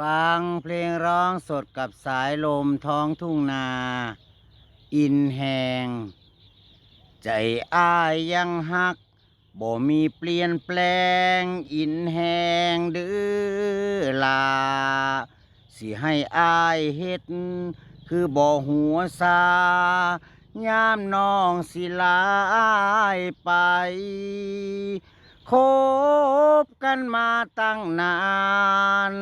ฟังเพลงร้องสดกับสายลมท้องทุ่งนา อินแหง ใจอ้ายยังหัก บ่มีเปลี่ยนแปลง อินแหงดือลา สิให้อ้ายเฮ็ด คือบ่หัวซายามน้องสิลายไปคบกันมาตั้งนาน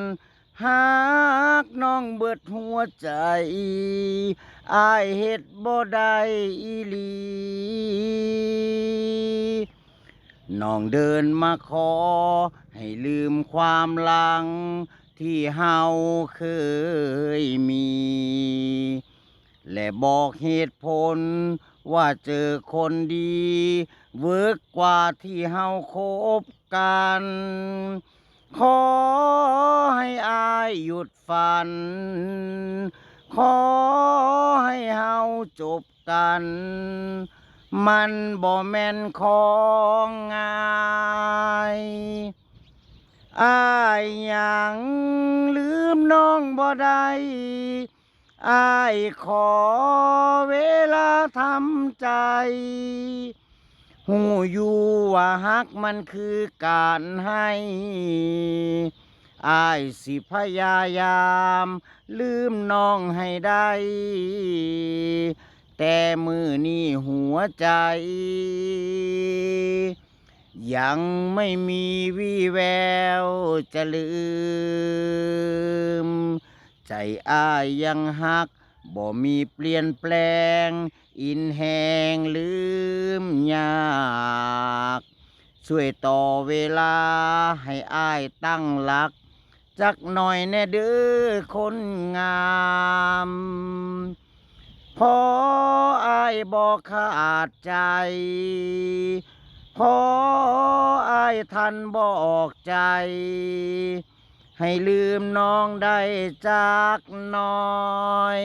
หากน้องเบิดหัวใจอายเฮ็ดบ่ได้อีหลีน้องเดินมาขอ ให้ลืมความหลัง ที่เฮาเคยมี และบอกเหตุผล ว่าเจอคนดี เวิร์กกว่าที่เฮาคบกัน ขอให้อายหยุดฝัน ขอให้เฮาจบกัน มันบ่แม่นของง่ายอายยังลืมน้องบ่ได้อายขอเวลาทำใจ หูอยู่ว่าฮักมันคือการให้อายสิพยายาม ลืมน้องให้ได้ แต่มือนี้หัวใจ ยังไม่มีวี่แววจะลืม ใจอายยังหัก บ่มีเปลี่ยนแปลง อินแหงลืมยากช่วยต่อเวลาให้อ้ายตั้งหลัก จักหน่อยแน่เด้อคนงามพออายบอกขาดใจ พออายทันบอกใจ ให้ลืมน้องได้จากหน้อย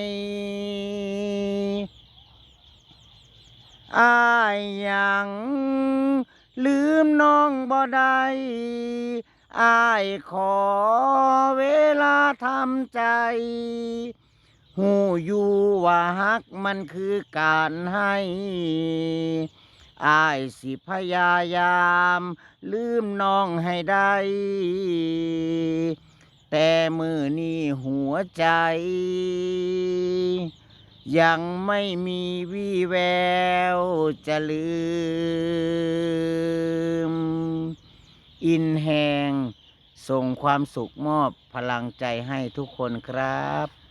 อายยังลืมน้องบ่ได้อายขอเวลาทำใจ หูอยู่ว่าฮักมันคือการให้ อายสิพยายาม ลืมน้องให้ได้ แต่มือนี้หัวใจ ยังไม่มีวี่แววจะลืม อินแหงส่งความสุขมอบพลังใจให้ทุกคนครับ